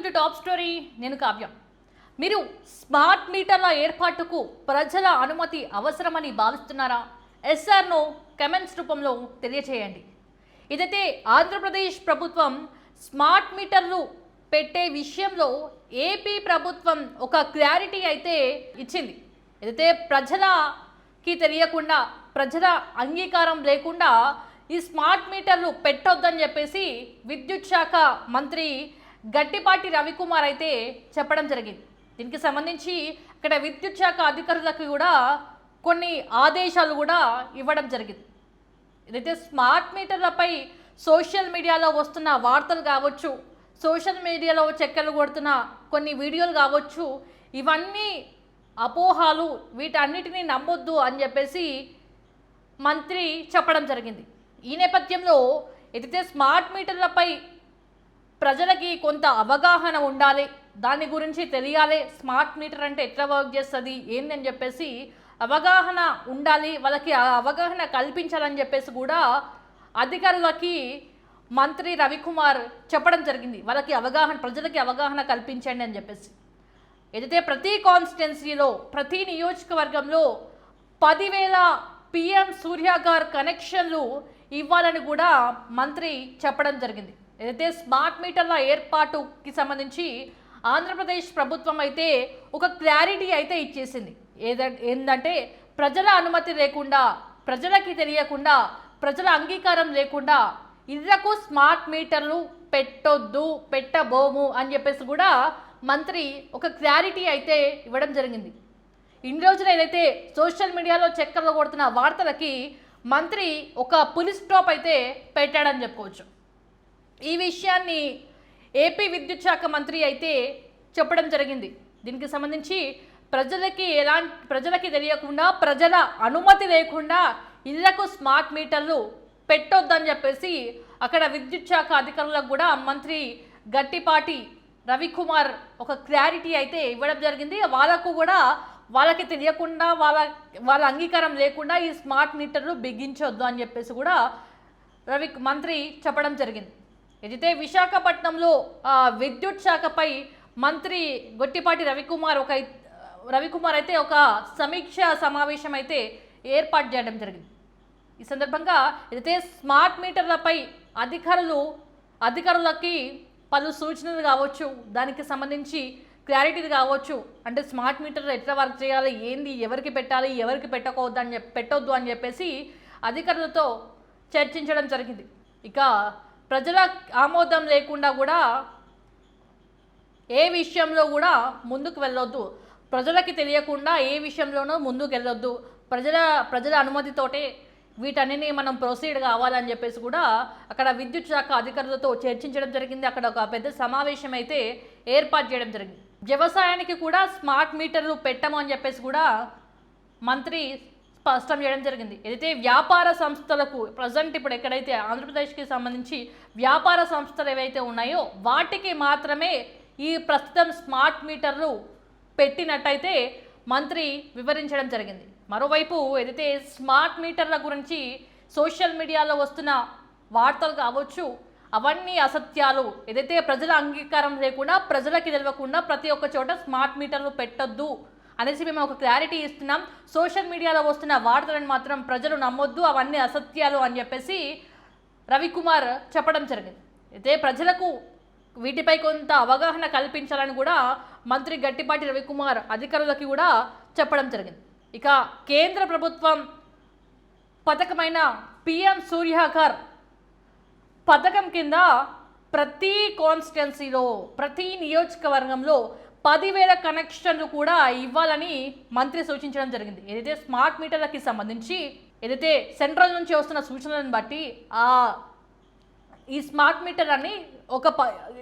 Welcome to top story నేను కావ్య. మీరు smart మీటర్ల ఏర్పాటుకు ప్రజల అనుమతి అవసరమని భావిస్తున్నారా? ఎస్ఆర్ను కమెంట్స్ రూపంలో తెలియచేయండి. ఇదైతే ఆంధ్రప్రదేశ్ ప్రభుత్వం స్మార్ట్ మీటర్లు పెట్టే విషయంలో ఏపీ ప్రభుత్వం ఒక క్లారిటీ అయితే ఇచ్చింది. ఏదైతే ప్రజలకి తెలియకుండా ప్రజల అంగీకారం లేకుండా ఈ స్మార్ట్ మీటర్లు పెట్టొద్దని చెప్పేసి విద్యుత్ శాఖ మంత్రి గట్టిపాటి రవికుమార్ అయితే చెప్పడం జరిగింది. దీనికి సంబంధించి అక్కడ విద్యుత్ శాఖ అధికారులకు కూడా కొన్ని ఆదేశాలు కూడా ఇవ్వడం జరిగింది. ఇదైతే స్మార్ట్ మీటర్లపై సోషల్ మీడియాలో వస్తున్న వార్తలు కావచ్చు సోషల్ మీడియాలో చెక్కలు కొడుతున్న కొన్ని వీడియోలు కావచ్చు ఇవన్నీ అపోహాలు వీటన్నిటిని నమ్మొద్దు అని చెప్పేసి మంత్రి చెప్పడం జరిగింది. ఈ నేపథ్యంలో ఏదైతే స్మార్ట్ మీటర్లపై ప్రజలకి కొంత అవగాహన ఉండాలి. దాని గురించి తెలియాలి. స్మార్ట్ మీటర్ అంటే ఎట్లా వర్క్ చేస్తుంది? ఏందని చెప్పేసి అవగాహన ఉండాలి. వాళ్ళకి అవగాహన కల్పించాలని చెప్పేసి కూడా అధికారులకి మంత్రి రవికుమార్ చెప్పడం జరిగింది. వాళ్ళకి అవగాహన ప్రజలకి అవగాహన కల్పించండి అని చెప్పేసి. ఏదైతే ప్రతి కాన్స్టిట్యున్సీలో ప్రతి నియోజకవర్గంలో పదివేల పిఎం సూర్యాగార్ కనెక్షన్లు ఇవ్వాలని కూడా మంత్రి చెప్పడం జరిగింది. ఏదైతే స్మార్ట్ మీటర్ల ఏర్పాటుకి సంబంధించి ఆంధ్రప్రదేశ్ ప్రభుత్వం అయితే ఒక క్లారిటీ అయితే ఇచ్చేసింది. ఏంటంటే ప్రజల అనుమతి లేకుండా ప్రజలకి తెలియకుండా ప్రజల అంగీకారం లేకుండా ఇళ్ళకు స్మార్ట్ మీటర్లు పెట్టొద్దు పెట్టబోము అని చెప్పేసి కూడా మంత్రి ఒక క్లారిటీ అయితే ఇవ్వడం జరిగింది. ఇన్ని రోజులు ఏదైతే సోషల్ మీడియాలో చక్కర్లు కొడుతున్న వార్తలకి మంత్రి ఒక పులిస్ స్టాప్ అయితే పెట్టాడని చెప్పుకోవచ్చు. ఈ విషయాన్ని ఏపీ విద్యుత్ శాఖ మంత్రి అయితే చెప్పడం జరిగింది. దీనికి సంబంధించి ప్రజలకి ఎలాంటి ప్రజలకి తెలియకుండా ప్రజల అనుమతి లేకుండా ఇళ్ళకు స్మార్ట్ మీటర్లు పెట్టొద్దని చెప్పేసి అక్కడ విద్యుత్ శాఖ అధికారులకు కూడా మంత్రి గట్టిపాటి రవికుమార్ ఒక క్లారిటీ అయితే ఇవ్వడం జరిగింది. వాళ్ళకు కూడా వాళ్ళకి తెలియకుండా వాళ్ళ వాళ్ళ అంగీకారం లేకుండా ఈ స్మార్ట్ మీటర్లు బిగించొద్దు అని చెప్పేసి కూడా రవి మంత్రి చెప్పడం జరిగింది. ఏదైతే విశాఖపట్నంలో విద్యుత్ శాఖపై మంత్రి గొట్టిపాటి రవికుమార్ ఒక రవికుమార్ అయితే ఒక సమీక్ష సమావేశం అయితే ఏర్పాటు చేయడం జరిగింది. ఈ సందర్భంగా ఏదైతే స్మార్ట్ మీటర్లపై అధికారులు అధికారులకి పలు సూచనలు కావచ్చు దానికి సంబంధించి క్లారిటీ కావచ్చు అంటే స్మార్ట్ మీటర్ ఎట్లా వర్క్ చేయాలి ఏంది ఎవరికి పెట్టాలి ఎవరికి పెట్టకూడదు అని చెప్పి పెట్టొద్దు అని చెప్పేసి అధికారులతో చర్చించడం జరిగింది. ఇక ప్రజల ఆమోదం లేకుండా కూడా ఏ విషయంలో కూడా ముందుకు వెళ్ళొద్దు. ప్రజలకి తెలియకుండా ఏ విషయంలోనూ ముందుకు వెళ్ళొద్దు. ప్రజల ప్రజల అనుమతితోటే వీటన్నిటిని మనం ప్రొసీడ్ కావాలని చెప్పేసి కూడా అక్కడ విద్యుత్ శాఖ అధికారులతో చర్చించడం జరిగింది. అక్కడ ఒక పెద్ద సమావేశం అయితే ఏర్పాటు చేయడం జరిగింది. వ్యవసాయానికి కూడా స్మార్ట్ మీటర్లు పెట్టము అని చెప్పేసి కూడా మంత్రి స్పష్టం చేయడం జరిగింది. ఏదైతే వ్యాపార సంస్థలకు ప్రజెంట్ ఇప్పుడు ఎక్కడైతే ఆంధ్రప్రదేశ్కి సంబంధించి వ్యాపార సంస్థలు ఏవైతే ఉన్నాయో వాటికి మాత్రమే ఈ ప్రస్తుతం స్మార్ట్ మీటర్లు పెట్టినట్టయితే మంత్రి వివరించడం జరిగింది. మరోవైపు ఏదైతే స్మార్ట్ మీటర్ల గురించి సోషల్ మీడియాలో వస్తున్న వార్తలు కావచ్చు అవన్నీ అసత్యాలు. ఏదైతే ప్రజల అంగీకారం లేకుండా ప్రజలకి తెలియకుండా ప్రతి ఒక్క చోట స్మార్ట్ మీటర్లు పెట్టొద్దు. అనేసి మేము ఒక క్లారిటీ ఇస్తున్నాం. సోషల్ మీడియాలో వస్తున్న వార్తలను మాత్రం ప్రజలు నమ్మొద్దు అవన్నీ అసత్యాలు అని చెప్పేసి రవికుమార్ చెప్పడం జరిగింది. అయితే ప్రజలకు వీటిపై కొంత అవగాహన కల్పించాలని కూడా మంత్రి గట్టిపాటి రవికుమార్ అధికారులకి కూడా చెప్పడం జరిగింది. ఇక కేంద్ర ప్రభుత్వం పథకమైన పిఎం సూర్యాకర్ పథకం కింద ప్రతి కాన్స్టిట్యున్సీలో ప్రతి నియోజకవర్గంలో పదివేల కనెక్షన్లు కూడా ఇవ్వాలని మంత్రి సూచించడం జరిగింది. ఏదైతే స్మార్ట్ మీటర్లకి సంబంధించి ఏదైతే సెంట్రల్ నుంచి వస్తున్న సూచనలను బట్టి ఆ ఈ స్మార్ట్ మీటర్ అని ఒక ప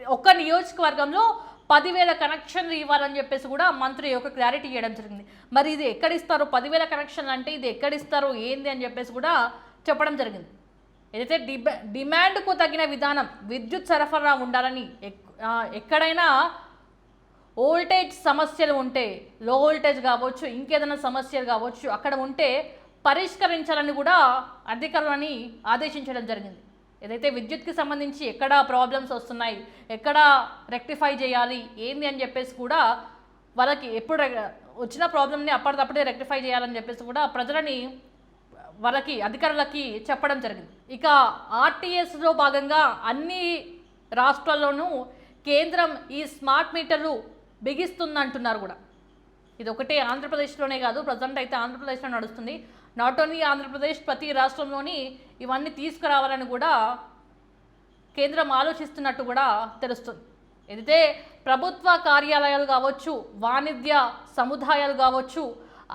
ఒక నియోజకవర్గంలో పదివేల కనెక్షన్లు ఇవ్వాలని చెప్పేసి కూడా మంత్రి ఒక క్లారిటీ ఇవ్వడం జరిగింది. మరి ఇది ఎక్కడ ఇస్తారు? పదివేల కనెక్షన్లు అంటే ఇది ఎక్కడ ఇస్తారు? ఏంది అని చెప్పేసి కూడా చెప్పడం జరిగింది. ఏదైతే డిబా డిమాండ్కు తగిన విధానం విద్యుత్ సరఫరా ఉండాలని ఎక్- ఎక్కడైనా వోల్టేజ్ సమస్యలు ఉంటే లో వోల్టేజ్ కావచ్చు ఇంకేదైనా సమస్యలు కావచ్చు అక్కడ ఉంటే పరిష్కరించాలని కూడా అధికారులని ఆదేశించడం జరిగింది. ఏదైతే విద్యుత్కి సంబంధించి ఎక్కడ ప్రాబ్లమ్స్ వస్తున్నాయి ఎక్కడ రెక్టిఫై చేయాలి ఏంది అని చెప్పేసి కూడా వాళ్ళకి ఎప్పుడు వచ్చిన ప్రాబ్లమ్ని అప్పటికప్పుడే రెక్టిఫై చేయాలని చెప్పేసి కూడా ప్రజలని వాళ్ళకి అధికారులకి చెప్పడం జరిగింది. ఇక ఆర్టీఎస్లో భాగంగా అన్ని రాష్ట్రాల్లోనూ కేంద్రం ఈ స్మార్ట్ మీటర్లు బిగిస్తుందంటున్నారు కూడా. ఇది ఒకటే ఆంధ్రప్రదేశ్లోనే కాదు ప్రజెంట్ అయితే ఆంధ్రప్రదేశ్లో నడుస్తుంది. నాట్ ఓన్లీ ఆంధ్రప్రదేశ్ ప్రతి రాష్ట్రంలోని ఇవన్నీ తీసుకురావాలని కూడా కేంద్రం ఆలోచిస్తున్నట్టు కూడా తెలుస్తుంది. ఏదైతే ప్రభుత్వ కార్యాలయాలు కావచ్చు వాణిజ్య సముదాయాలు కావచ్చు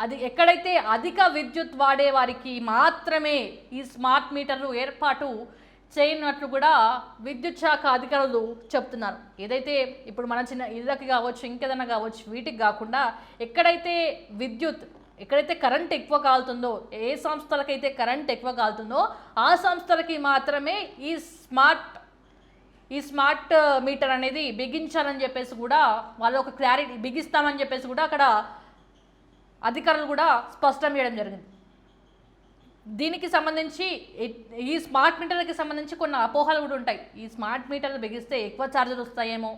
అది ఎక్కడైతే అధిక విద్యుత్ వాడే వారికి మాత్రమే ఈ స్మార్ట్ మీటర్లు ఏర్పాటు చేయనట్లు కూడా విద్యుత్ శాఖ అధికారులు చెప్తున్నారు. ఏదైతే ఇప్పుడు మన చిన్న ఇళ్ళకి కావచ్చు ఇంకేదైనా కావచ్చు వీటికి కాకుండా ఎక్కడైతే విద్యుత్ ఎక్కడైతే కరెంట్ ఎక్కువ కాలుతుందో ఏ సంస్థలకైతే కరెంట్ ఎక్కువ కాలుతుందో ఆ సంస్థలకి మాత్రమే ఈ స్మార్ట్ ఈ స్మార్ట్ మీటర్ అనేది బిగించాలని చెప్పేసి కూడా వాళ్ళు ఒక క్లారిటీ బిగిస్తామని చెప్పేసి కూడా అక్కడ అధికారులు కూడా స్పష్టం చేయడం జరిగింది. దీనికి సంబంధించి ఈ స్మార్ట్ మీటర్లకి సంబంధించి కొన్ని అపోహలు కూడా ఉంటాయి. ఈ స్మార్ట్ మీటర్లు బిగిస్తే ఎక్కువ ఛార్జెస్ వస్తాయేమో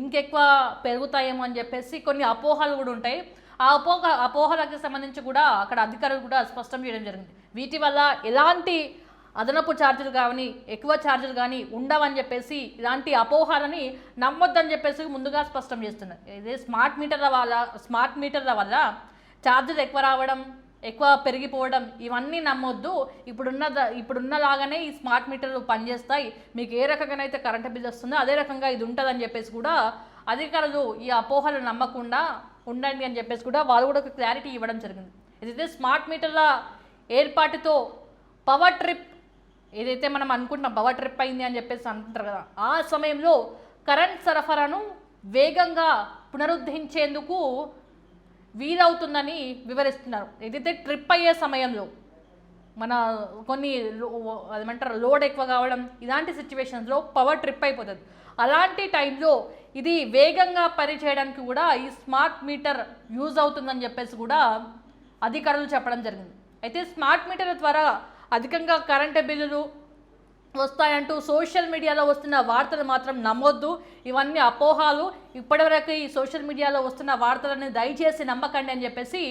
ఇంకెక్కువ పెరుగుతాయేమో అని చెప్పేసి కొన్ని అపోహలు కూడా ఉంటాయి. ఆ అపోహ అపోహలకు సంబంధించి కూడా అక్కడ అధికారులు కూడా స్పష్టం చేయడం జరిగింది. వీటి వల్ల ఎలాంటి అదనపు ఛార్జీలు కానీ ఎక్కువ ఛార్జీలు కానీ ఉండవని చెప్పేసి ఇలాంటి అపోహాలని నమ్మొద్దని చెప్పేసి ముందుగా స్పష్టం చేస్తున్నారు. ఇదే స్మార్ట్ మీటర్ల వల్ల స్మార్ట్ మీటర్ల వల్ల ఛార్జీలు ఎక్కువ రావడం ఎక్కువ పెరిగిపోవడం ఇవన్నీ నమ్మొద్దు. ఇప్పుడున్న ఇప్పుడున్నలాగానే ఇప్పుడున్న లాగానే ఈ స్మార్ట్ మీటర్లు పనిచేస్తాయి. మీకు ఏ రకంగా అయితే కరెంట్ బిల్ వస్తుందో అదే రకంగా ఇది ఉంటుందని చెప్పేసి కూడా అధికారులు ఈ అపోహలు నమ్మకుండా ఉండండి అని చెప్పేసి కూడా వాళ్ళు కూడా ఒక క్లారిటీ ఇవ్వడం జరిగింది. ఏదైతే స్మార్ట్ మీటర్ల ఏర్పాటుతో పవర్ ట్రిప్ ఏదైతే మనం అనుకుంటున్నాం పవర్ ట్రిప్ అయింది అని చెప్పేసి అంటుంటారు కదా ఆ సమయంలో కరెంట్ సరఫరాను వేగంగా పునరుద్ధరించేందుకు వీలవుతుందని వివరిస్తున్నారు. ఏదైతే ట్రిప్ అయ్యే సమయంలో మన కొన్ని లో- అదేమంటారు లోడ్ ఎక్కువ కావడం ఇలాంటి సిచ్యువేషన్స్లో పవర్ ట్రిప్ అయిపోతుంది. అలాంటి టైంలో ఇది వేగంగా పనిచేయడానికి కూడా ఈ స్మార్ట్ మీటర్ యూజ్ అవుతుందని చెప్పేసి కూడా అధికారులు చెప్పడం జరిగింది. అయితే స్మార్ట్ మీటర్ల ద్వారా అధికంగా కరెంటు బిల్లులు వస్తాయంటూ సోషల్ మీడియాలో వస్తున్న వార్తలు మాత్రం నమ్మొద్దు. ఇవన్నీ అపోహాలు. ఇప్పటివరకు ఈ సోషల్ మీడియాలో వస్తున్న వార్తలను దయచేసి నమ్మకండి అని చెప్పేసి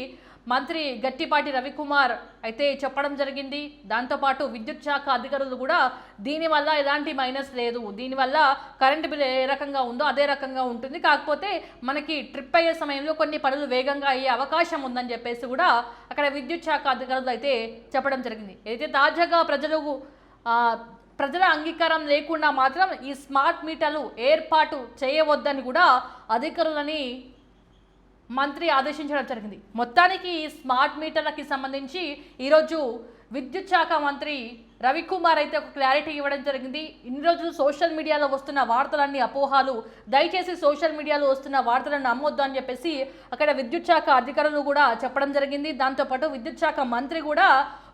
మంత్రి గట్టిపాటి రవికుమార్ అయితే చెప్పడం జరిగింది. దాంతోపాటు విద్యుత్ శాఖ అధికారులు కూడా దీనివల్ల ఎలాంటి మైనస్ లేదు. దీనివల్ల కరెంటు బిల్ ఏ రకంగా ఉందో అదే రకంగా ఉంటుంది. కాకపోతే మనకి ట్రిప్ అయ్యే సమయంలో కొన్ని పనులు వేగంగా అయ్యే అవకాశం ఉందని చెప్పేసి కూడా అక్కడ విద్యుత్ శాఖ అధికారులు అయితే చెప్పడం జరిగింది. అయితే తాజాగా ప్రజలకు ప్రజల అంగీకారం లేకుండా మాత్రం ఈ స్మార్ట్ మీటర్లు ఏర్పాటు చేయవద్దని కూడా అధికారులని మంత్రి ఆదేశించడం జరిగింది. మొత్తానికి ఈ స్మార్ట్ మీటర్లకి సంబంధించి ఈరోజు విద్యుత్ శాఖ మంత్రి రవికుమార్ అయితే ఒక క్లారిటీ ఇవ్వడం జరిగింది. ఇన్ని రోజులు సోషల్ మీడియాలో వస్తున్న వార్తలన్నీ అపోహాలు. దయచేసి సోషల్ మీడియాలో వస్తున్న వార్తలను నమ్మొద్దు అని చెప్పేసి అక్కడ విద్యుత్ శాఖ అధికారులు కూడా చెప్పడం జరిగింది. దాంతోపాటు విద్యుత్ శాఖ మంత్రి కూడా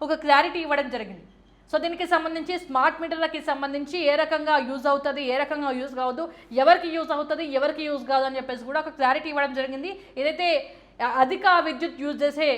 ఒక క్లారిటీ ఇవ్వడం జరిగింది. సో దీనికి సంబంధించి స్మార్ట్ మీటర్లకి సంబంధించి ఏ రకంగా యూజ్ అవుతుంది ఏ రకంగా యూజ్ కావద్దు ఎవరికి యూజ్ అవుతుంది ఎవరికి యూజ్ కాదు అని చెప్పేసి కూడా ఒక క్లారిటీ ఇవ్వడం జరిగింది. ఏదైతే అధిక విద్యుత్ యూజ్ చేసే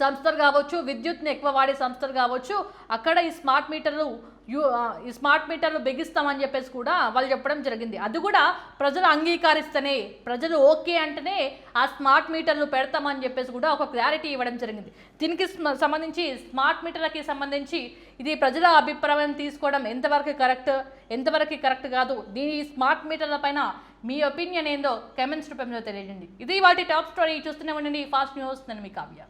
సంస్థలు కావచ్చు విద్యుత్ని ఎక్కువ వాడే సంస్థలు కావచ్చు అక్కడ ఈ స్మార్ట్ మీటర్లు యూ ఈ స్మార్ట్ మీటర్లు బిగిస్తామని చెప్పేసి కూడా వాళ్ళు చెప్పడం జరిగింది. అది కూడా ప్రజలు అంగీకరిస్తేనే ప్రజలు ఓకే అంటేనే ఆ స్మార్ట్ మీటర్లు పెడతామని చెప్పేసి కూడా ఒక క్లారిటీ ఇవ్వడం జరిగింది. దీనికి సంబంధించి స్మార్ట్ మీటర్లకి సంబంధించి ఇది ప్రజల అభిప్రాయం తీసుకోవడం ఎంతవరకు కరెక్ట్ ఎంతవరకు కరెక్ట్ కాదు. దీని స్మార్ట్ మీటర్ల పైన మీ ఒపీనియన్ ఏందో కమెంట్స్ రూపంలో తెలియజేయండి. ఇది వాటి టాప్ స్టోరీ. చూస్తూనే ఉండండి. ఫాస్ట్ న్యూస్ నేను మీ కావ్య.